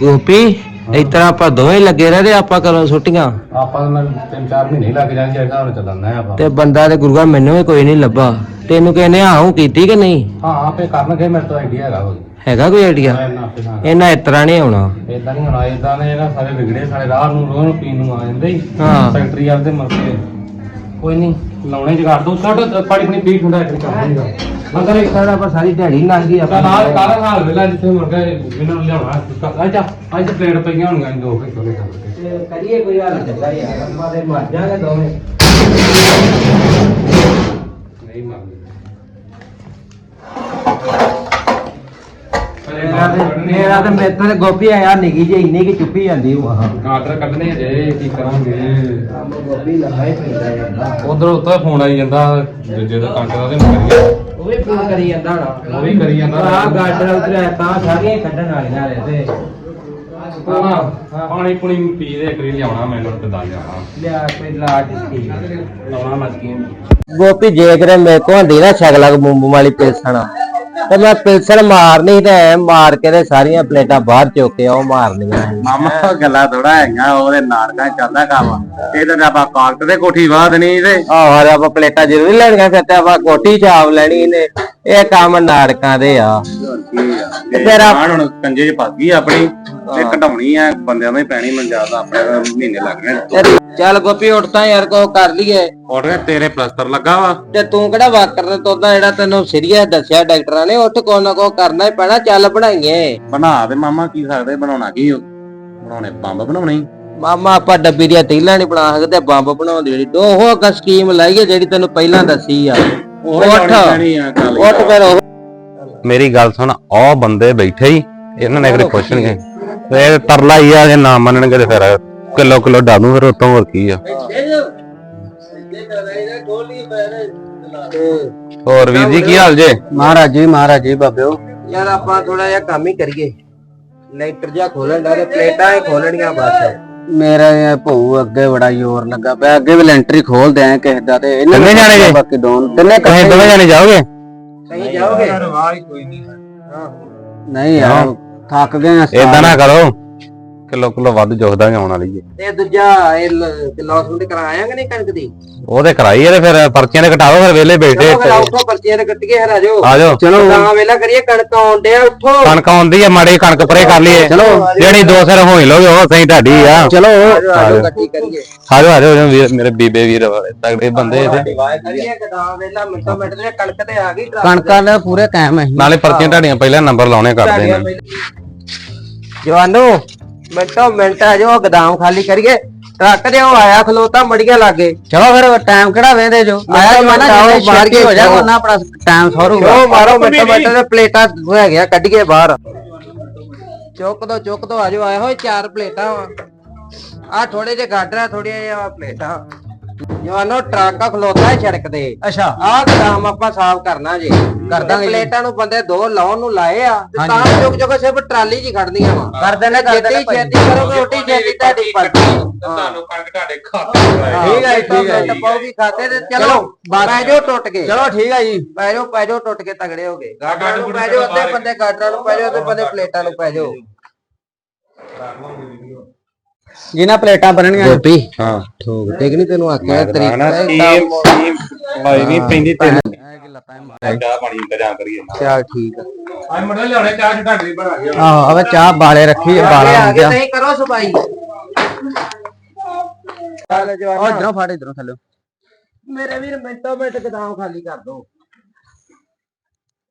ਗੋਪੀ ਇਸ ਤਰ੍ਹਾਂ ਆਪਾਂ ਦੋਵੇਂ ਲੱਗੇ ਰਹੇ ਆਪਾਂ ਕਰੋ ਛੁੱਟੀਆਂ? ਆਪਾਂ ਮੈਂ ਤਿੰਨ ਚਾਰ ਮਹੀਨੇ ਹੀ ਲੱਗ ਜਾਣੇ ਚਾਹੀਦਾ ਹੁਣ ਚੱਲਣਾ ਹੈ ਆਪਾਂ। ਤੇ ਬੰਦਾ ਤੇ ਗੁਰੂਆ ਮੈਨੂੰ ਵੀ ਕੋਈ ਨਹੀਂ ਲੱਭਾ। ਤੈਨੂੰ ਕਹਿੰਦੇ ਆਹੂੰ ਕੀਤੀ ਕਿ ਨਹੀਂ? ਹਾਂ ਆਪੇ ਕਰਨਗੇ ਮੇਰੇ ਤੋਂ ਆਈਡੀਆ ਹੈਗਾ ਕੋਈ। ਹੈਗਾ ਕੋਈ ਆਈਡੀਆ ਇਹਨਾਂ ਆਪੇ ਇਹਨਾਂ ਤਰ੍ਹਾਂ ਨਹੀਂ ਆਉਣਾ। ਇਦਾਂ ਨਹੀਂ ਹੋਣਾ ਇਦਾਂ ਨੇ ਨਾ ਸਾਰੇ ਵਿਗੜੇ ਸਾਰੇ ਰਾਹ ਨੂੰ ਨੂੰ ਪੀਣ ਨੂੰ ਆ ਜਾਂਦੇ ਹੀ। ਹਾਂ। ਫੈਕਟਰੀ ਵਾਲੇ ਦੇ। ਮਰਕੇ ਕੋਈ ਨਹੀਂ ਲਾਉਣੇ ਜਗਾੜ ਦੋ ਛੱਡ ਪਾਣੀ ਪਣੀ ਪੀ ਠੰਡਾ ਇੱਕ ਕਰ ਦੇਗਾ ਮਗਰ ਇਸ ਤਰ੍ਹਾਂ ਆਪਾਂ ਸਾਰੀ ਦਿਹਾੜੀ ਲੰਘ ਗਈ ਤਾਂ ਨਾਲ ਕਾਲਾ ਹਾਲ ਵੇਲਾ ਜਿੱਥੇ ਮੁਰਗਾ ਇਹਨਾਂ ਨੂੰ ਲਿਆਉਣਾ ਅੱਛਾ ਅੱਜ ਪਲੇਟ ਪਈਆਂ ਹੋਣਗੀਆਂ ਦੋ ਕਿ ਛੋਲੇ ਖਾਣੇ ਕਰੀਏ ਕੋਈ ਹਾਲ ਚੰਗਾ ਯਾਰ ਆਪਾਂ ਦੇ ਮਰ ਜਾਗੇ ਦੋਵੇਂ। ਨਹੀਂ ਮੰਗਦੇ ਮੇਰਾ ਤੇ ਮੇਰਾ ਤੇ ਮੇਰੇ ਤੋਂ ਤੇ ਗੋਪੀ ਆ ਯਾਰ ਨਿੱਕੀ ਜਿਹੀ ਇੰਨੀ ਕਿ ਚੁੱਪੀ ਜਾਂਦੀ ਉਹ। ਹਾਂ। ਗਾਟਰ ਕੱਢਣੇ ਜੇ ਕੀ ਕਰਾਂਗੇ? ਕੰਮ ਗੋਪੀ ਲੰਗਾ ਹੀ ਪੈਂਦਾ ਜਾਂਦਾ ਉਧਰ ਉੱਤੇ ਫੋਨ ਆਈ ਜਾਂਦਾ ਦੂਜੇ ਦਾ ਕੰਟ ਦਾ ਉਹਦੇ ਨੂੰ ਕਰੀਏ ਉਹ ਵੀ ਫੋਨ ਕਰੀ ਜਾਂਦਾ ਹੋਣਾ ਉਹ ਵੀ ਕਰੀ ਜਾਂਦਾ। ਆ ਗਾਡਰ ਉਤਰਿਆ ਤਾਂ ਸਾਰੀਆਂ ਹੀ ਕੱਢਣ ਵਾਲੀਆਂ ਨੇ ਤੇ। ਹਾਂ ਪਾਣੀ ਪੁਣੀ ਪੀ ਦੇ ਕਰੀ ਲਿਆਉਣਾ ਮੈਨੂੰ ਤੇ ਦਾ ਜਾਣਾ ਲਿਆ ਕੋਈ ਲਾਟ ਠੀਕ ਲਾਉਣਾ ਲੱਗੀ ਗੋਪੀ ਜੇ ਕਰੇ ਮੇਰੇ ਕੋ ਹੁੰਦੀ ਨਾ ਸ਼ਗਲਾ ਮੂੰਬੂ ਵਾਲੀ ਪਿਲਸਣ ਤੇ ਮੈਂ ਪਿਲਸਣ ਮਾਰਨੀ ਤੇ ਐਂ ਮਾਰ ਕੇ ਤੇ ਸਾਰੀਆਂ ਪਲੇਟਾਂ ਬਾਹਰ ਚੁੱਕ ਕੇ ਉਹ ਮਾਰਨੀਆਂ ਸੀ। ਮਾਮਾ ਗੱਲਾਂ ਥੋੜਾ ਹੈਗਾ ਉਹਦੇ ਨਾਟਕਾਂ 'ਚ ਚੱਲਦਾ ਕੰਮ। ਇਹ ਤਾਂ ਆਪਾਂ ਕਾਗਜ਼ ਤੇ ਕੋਠੀ ਵਾਹ ਦੇਣੀ ਤੇ। ਆਹੋ ਹਰ ਆਪਾਂ ਪਲੇਟਾਂ ਜ਼ਰੂਰ ਲੈਣੀਆਂ ਫਿਰ ਤੇ ਆਪਾਂ ਕੋਟੀ ਚਾਵ ਲੈਣੀ ਨੇ ਇਹ ਕੰਮ ਨਾਟਕਾਂ ਦੇ ਆ। ਤੇ ਤੇਰਾ- ਹੁਣ ਕੰਜੇ 'ਚ ਫਸ ਗਈ ਆਪਣੀ ਤੇ ਘਟਾਉਣੀ ਆ ਬੰਦਿਆਂ ਹੀ ਪੈਣੀ ਮੈਨੂੰ ਜ਼ਿਆਦਾ ਆਪਣੇ ਤਾਂ ਮਹੀਨੇ ਲੱਗਣੇ ਤੇ ਚੱਲ ਗੋਪੀ ਉੱਠ ਤਾਂ ਯਾਰ ਕੋ ਕਰ ਲਈਏ। ਔਰ ਤੇਰੇ ਪਲਸਤਰ ਲੱਗਾ ਵਾ। ਤੇ ਤੂੰ ਕਿਹੜਾ ਵਾਕਰ ਤੇ ਤੋਦਾ ਜਿਹੜਾ ਤੈਨੂੰ ਸੀਰੀਅਸ ਦੱਸਿਆ ਡਾਕਟਰਾਂ ਨੇ? ਉੱਠ ਕੋ ਨਾ ਕੋ ਕਰਨਾ ਹੀ ਪੈਣਾ ਚੱਲ ਬਣਾਈਏ। ਬਣਾ ਦੇ ਮਾਮਾ ਕੀ ਸਕਦੇ ਬਣਾਉਣਾ ਕੀ ਓ? ਬਣਾਉਣੇ ਬੰਬ ਬਣਾਉਣੇ। ਈ। ਮਾਮਾ ਆਪਾਂ ਡੱਬੀ ਦੀਆਂ ਤੀਲਾਂ ਨਹੀਂ ਬਣਾ ਸਕਦੇ ਬੰਬ ਬਣਾਉਂਦੀ ਜਿਹੜੀ ਦੋ ਉਹ ਅੱਗਾ ਸਕੀਮ ਲਾਈਏ ਜਿਹੜੀ ਤੈਨੂੰ ਪਹਿਲਾਂ ਦੱਸੀ ਆ। ਉੱਠ। ਆ ਉੱਠ ਮੇਰੀ ਗੱਲ ਸੁਣ ਉਹ ਬੰਦੇ ਬੈਠੇ ਹੀ ਇਹਨਾਂ ਨੇ ਕਿਹੜੇ ਪੁੱਛਣਗੇ ਤੇ ਤਰਲਾ ਹੀ ਆ ਜੇ ਨਾ ਮੰਨਣਗੇ ਤੇ ਫਿਰ ਕਿਲੋ ਕਿਲੋ ਡਾਲੂ ਫਿਰ ਉਤੋਂ ਹੋਰ ਕੀ ਆ? ਹੋਰ ਵੀਰ ਜੀ ਕੀ ਹਾਲ ਜੇ? ਮਹਾਰਾਜ ਜੀ ਮਹਾਰਾਜ ਜੀ ਬਾਬਿਓ। ਯਾਰ ਆਪਾਂ ਥੋੜਾ ਜਿਹਾ ਕੰਮ ਹੀ ਕਰੀਏ। ਲੈਂਟਰ ਜਿਹਾ ਖੋਲਣ ਦਾ ਤੇ ਪਲੇਟਾਂ ਹੀ ਖੋਲਣੀਆਂ ਬਸ। ਮੇਰਾ ਇਹ ਭੂ ਅੱਗੇ ਬੜਾ ਜ਼ੋਰ ਲੱਗਾ ਪਿਆ। ਅੱਗੇ ਵੀ ਲੈਂਟਰੀ ਖੋਲਦੇ ਆ ਕਿਸੇ ਦਾ ਤੇ ਇਹਨਾਂ ਕਿੰਨੇ ਜਾਣੇ ਜੇ? ਬਾਕੀ ਦੋਨ ਤਿੰਨੇ ਤੁਸੀਂ ਦੋਵੇਂ ਜਾਣੇ ਜਾਓਗੇ? ਸਹੀ ਜਾਓਗੇ ਨਹੀਂ। ਯਾਰ ਥੱਕ ਗਏ ਆ ਏਦਾਂ ਨਾ ਕਰੋ। ਕਿਲੋ ਕਿਲੋ ਵੱਧ ਜੋਖਦਾ ਆਉਣ ਵਾਲੀ ਏ। ਤੇ ਦੂਜਾ ਇਹ ਲੌਸਮੈਂਟ ਕਰਾਇਆ ਕਿ ਨਹੀਂ ਕਣਕ ਦੀ? ਉਹ ਤੇ ਕਰਾਈ ਏ ਤੇ ਫਿਰ ਪਰਚੀਆਂ ਦੇ ਕਟਾਓ ਫਿਰ ਵੇਲੇ ਬੈਠੇ ਚਲੋ ਫਿਰ ਉੱਠੋ ਪਰਚੀਆਂ ਤੇ ਕੱਟੀਏ ਫਿਰ ਆਜੋ ਆ ਜਾਓ। ਚਲੋ ਤਾਂ ਵੇਲਾ ਕਰੀਏ ਕਣਕ ਆਉਣ ਡਿਆ ਉੱਠੋ। ਕਣਕ ਆਉਂਦੀ ਆ ਮਾੜੀ ਕਣਕ ਪਰੇ ਕਰ ਲਈਏ। ਚਲੋ। ਜਿਹੜੀ ਦੋ ਸਿਰ ਹੋਈ ਲੋਗੇ ਉਹ ਸਹੀ ਢਾਡੀ ਆ। ਚਲੋ। ਆਜੋ ਆਜੋ ਕੱਟੀ ਕਰੀਏ। ਆਜੋ ਆਜੋ ਵੀਰ ਮੇਰੇ ਬੀਬੇ ਵੀਰ ਵਾਲੇ ਤਗੜੇ ਬੰਦੇ ਇਹਦੇ ਕਰੀਏ। ਕਦਾਂ? ਵੇਲਾ ਮਿੰਟੋ ਮਿੰਟ ਦੇ ਕਣਕ ਤੇ ਆ ਗਈ ਕਣਕਾਂ ਦਾ ਪੂਰੇ ਕਾਇਮ ਹੈ ਨਾਲੇ ਪਰਚੀਆਂ ਢਾਡੀਆਂ ਪਹਿਲਾਂ ਨੰਬਰ ਲਾਉਣੇ ਕਰਦੇ ਨੇ। ਜਵਾਨੋ ਮਿੰਟੋ ਮਿੰਟ ਆ ਜਾਓ ਗਦਾਮ ਖਾਲੀ ਕਰੀਏ। ਟਰੱਕ ਦੇ ਉਹ ਆਇਆ ਖਲੋਤਾ ਮੜੀਆਂ ਲਾਗੇ। ਚਲੋ ਫਿਰ ਟਾਈਮ ਕਿਹੜਾ ਵੇਂਦੇ ਜੋ। ਆਇਆ ਜਮਾਨਾ ਮਾਰ ਛੇਤੀ ਕੇ ਹੋ ਜਾ ਜਾਓ। ਉਹਨਾਂ ਆਪਣਾ ਟਾਈਮ ਸੌਰੂਗਾ ਉਹ ਮਾਰੋ ਮਿੰਟੋ ਮਿੰਟ ਦੇ ਪਲੇਟਾਂ ਹੋ ਗਿਆ ਕੱਢੀਏ ਬਾਹਰ। ਚੁੱਕ ਦੋ ਚੁੱਕ ਦੋ ਆਜੋ ਆਏ ਹੋਏ ਚਾਰ ਪਲੇਟਾਂ ਵਾ। ਆ ਥੋੜੇ ਜਿਹੇ ਗਾਡਰਾ ਥੋੜੀਆਂ ਜਿਹਾ ਪਲੇਟਾਂ। ਜਵਾਨੋ ਟਰੱਕ ਆ ਖਲੋਤਾ ਹੈ ਸੜਕ ਤੇ। ਅੱਛਾ। ਆਹ ਕੰਮ ਆਪਾਂ ਸਾਫ਼ ਕਰਨਾ ਜੇ। ਕਰ ਦਾਂਗੇ। ਪਲੇਟਾਂ ਨੂੰ ਬੰਦੇ ਦੋ ਲਾਉਣ ਨੂੰ ਲਾਏ ਆ ਤੇ ਤਾਂ ਚੁੱਕ ਚੁੱਕ ਸਿਰਫ ਟਰਾਲੀ 'ਚ ਹੀ। ਖੜਨੀਆਂ ਵਾ ਕਰ ਦੇਣਾ ਕਰ ਦੇਣਾ ਛੇਤੀ ਛੇਤੀ ਕਰੋਗੇ ਰੋਟੀ ਛੇਤੀ ਤੁਹਾਡੀ ਪੱਕੀ ਤੁਹਾਨੂੰ ਕਣਕ ਤੁਹਾਡੇ ਖਾਤੇ। ਠੀਕ ਹੈ ਠੀਕ ਹੈ ਪਾਉਗੀ ਖਾਤੇ ਤੇ। ਚਲੋ ਪੈ ਜਾਓ ਟੁੱਟ ਕੇ। ਚਲੋ ਠੀਕ ਆ ਜੀ। ਪੈ ਜਾਓ ਪੈ ਜਾਓ ਟੁੱਟ ਕੇ ਤਗੜੇ ਹੋ ਗਏ। ਗਾਡਰਾਂ ਨੂੰ ਪੈ ਜਾਓ ਅੱਧੇ ਬੰਦੇ ਗਾਡਰਾਂ ਨੂੰ ਪੈ ਜਾਓ ਅੱਧੇ ਬੰਦੇ ਪਲੇਟਾਂ ਨੂੰ ਪੈ ਜਾਓ। ਜਿਨ੍ਹਾਂ ਪਲੇਟਾਂ ਬਣਨਗੀਆਂ ਗੋਪੀ ਹਾਂ। ਠੋਕ ਤੇ ਕਿ ਨਹੀਂ ਤੈਨੂੰ ਆਖਿਆ ਤਰੀਕਾ ਸਕੀਮ ਭਾਈ ਨਹੀਂ ਪੈਂਦੀ ਤੈਨੂੰ? ਆਹੋ ਚਾਹ ਪਾਣੀ ਇੰਤਜ਼ਾਮ ਕਰੀਏ। ਚੱਲ ਠੀਕ ਆ। ਅੱਜ ਮੜਾ ਲਿਆਉਣੇ ਚਾਹ ਢਾਡੀ ਬਣਾ ਗਿਆ ਅਵੇ ਚਾਹ ਬਾਲੇ ਰੱਖੀ ਬਾਲਾ ਆ ਹੋ ਗਿਆ ਨਹੀਂ ਕਰੋ ਸਫ਼ਾਈ। ਚੱਲ ਉਹ ਜਵਾਨਾ ਇਧਰੋਂ ਫੜ ਇਧਰੋਂ ਥੱਲੇ। ਮੇਰੇ ਵੀਰ ਮਿੰਟੋ ਮਿੰਟ ਗਦਾਮ ਖਾਲੀ ਕਰ ਦੋ।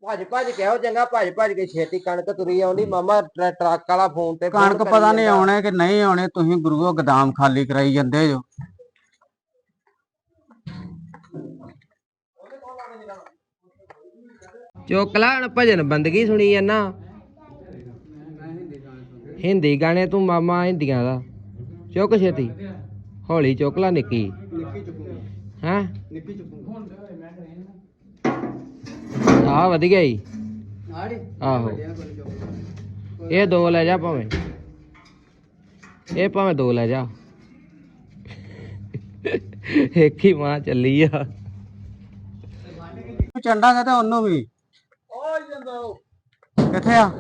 ਭੱਜ ਭੱਜ ਕੇ ਆਓ ਚੰਗਾ ਭੱਜ ਭੱਜ ਕੇ ਛੇਤੀ ਕਣਕ ਤੁਰੀ ਆਉਂਦੀ ਮਾਮਾ ਟਰ- ਟਰੱਕ ਵਾਲਾ ਫੋਨ ਤੇ phone ਕਣਕ ਕਰੀ ਪਤਾ ਨਹੀਂ ਜਾਂਦਾ। ਆਉਣੇ ਕਿ ਨਹੀਂ ਆਉਣੇ ਤੁਸੀਂ ਗੁਰੂਓ ਗਦਾਮ ਖਾਲੀ ਕਰਾਈ ਜਾਂਦੇ ਜੋ। ਚੁੱਕ ਲਾ ਹਣ ਭਜਨ ਬੰਦਗੀ ਸੁਣੀ ਜਾਂਦਾ? ਹਿੰਦੀ ਗਾਣੇ ਤੂੰ ਮਾਮਾ ਹਿੰਦੀਆਂ ਦਾ। ਚੁੱਕ ਛੇਤੀ। ਹੌਲੀ ਚੁੱਕ ਲਾ ਨਿੱਕੀ। ਹਾਂ? ਆ ਵਧੀਆ ਹੀ ਆਹੋ ਇਹ ਦੋ ਲੈ ਜਾ ਭਾਵੇਂ। ਇਹ ਭਾਵੇਂ ਦੋ ਲੈ ਜਾ। ਇੱਕ ਹੀ ਮਾਂ ਚੱਲੀ ਆ। ਚੰਡਾਂਗੇ ਤੇ ਉਹਨੂੰ ਵੀ। ਕਿੱਥੇ ਆ?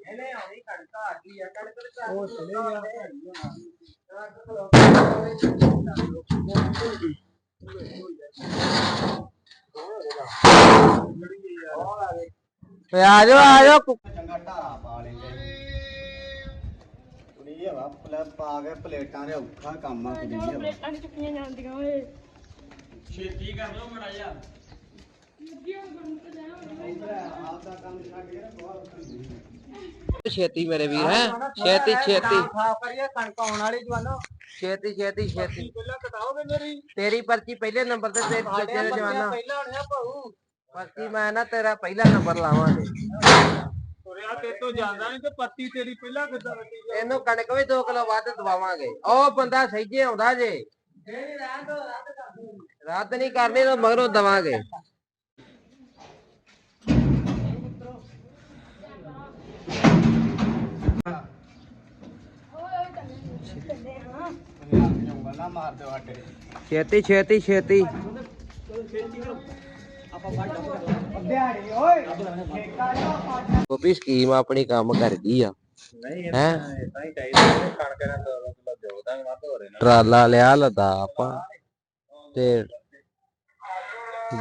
ਇਹਨੇ ਆਉਣੀ ਕਣਕ ਆ ਗਈ ਆ ਕਣਕ ਉਹ ਚਲੇ ਓਏ ਆ ਜਾਓ ਆ ਜਾਓ। ਚੰਗਾ ਢਾਰਾ ਪਾ ਲੈਂਦੇ ਕੁੜੀ ਹਵਾ ਪਲੇ ਪਾ ਕੇ ਪਲੇਟਾਂ ਦੇ ਔਖਾ ਕੰਮ ਆ ਕੁੜੀ ਹਵਾ ਪਲੇਟਾਂ ਚੁੱਕੀਆਂ ਜਾਂਦੀਆਂ ਓਏ। ਆਪਦਾ ਕੰਮ ਛੱਡ ਕੇ ਨਾ ਛੇਤੀ ਮੇਰੇ ਵੀਰ, ਹੈ? ਛੇਤੀ ਛੇਤੀ। ਸਾਫ਼ ਕਰੀਏ ਕਣਕ ਆਉਣ ਵਾਲੀ ਜਵਾਨੋ ਛੇਤੀ ਛੇਤੀ ਛੇਤੀ। ਪਹਿਲਾਂ ਕਟਾਓਗੇ ਮੇਰੀ ਤੇਰੀ ਪਰਚੀ ਪਹਿਲੇ ਨੰਬਰ ਤੇ ਤੇ ਸਾਡੇ ਤੇਰੇ ਪਹਿਲਾਂ ਹੋਣਿਆ ਭਾਊ ਪਰਚੀ ਮੈਂ ਨਾ ਤੇਰਾ ਪਹਿਲਾ ਨੰਬਰ ਲਾਵਾਂਗੇ। ਤੁਰਿਆ ਤੇ ਤੋਂ ਜਾਂਦਾ ਨਹੀਂ ਤੇ ਪੱਤੀ ਤੇਰੀ ਪਹਿਲਾਂ ਕਿੱਦਾਂ ਵੱਟੀ ਇਹਨੂੰ ਕਣਕ ਵੀ 2 ਕਿਲੋ ਵੱਧ ਦਵਾਵਾਂਗੇ। ਉਹ ਬੰਦਾ ਸਹੀਜੇ ਆਉਂਦਾ ਜੇ। ਰੱਦ ਨਹੀਂ ਕਰਨੀ ਤਾਂ ਮਗਰੋਂ ਦਵਾਂਗੇ। ਗੱਲਾਂ ਮਾਰ ਦਿਓ ਸਾਡੇ। ਛੇਤੀ ਛੇਤੀ ਛੇਤੀ। ਦਿਹਾੜੀ ਓਏ। ਠੇਕਾ ਲਿਆ ਗੋਪੀ ਸਕੀਮ ਆਪਣੀ ਕੰਮ ਕਰਦੀ ਆ। ਨਹੀਂ ਹੈ? ਇਦਾਂ ਹੀ ਚਾਹੀਦਾ ਕਣਕ ਨਾਲ ਦੋ ਦੋ ਕਿਲੋ ਜੋਦਾਂਗੇ ਵੱਧ ਹੋ ਰਹੇ ਟਰਾਲਾ ਲਿਆ ਲਦਾ ਆਪਾਂ ਤੇ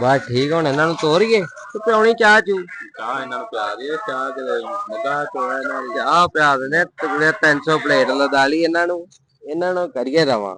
ਬਸ ਠੀਕ ਹੁਣ ਇਹਨਾਂ ਨੂੰ ਤੋਰੀਏ ਤੇ ਪਿਉਣੀ ਚਾਹ ਚੂ? ਚਾਹ ਇਹਨਾਂ ਨੂੰ ਪਿਆ ਦੀ ਚਾਹ ਕਿਤੇ ਮੱਗਾ ਚੋਇਆ ਇਹਨਾਂ ਨੂੰ ਚਾਹ ਪਿਆ ਦਿੰਦੇ ਤਗੜੇ 300 ਪਲੇਟ ਲਦਾ ਲਈ ਇਹਨਾਂ ਨੂੰ। ਇਹਨਾਂ ਨੂੰ ਕਰੀਏ ਰਵਾਂ।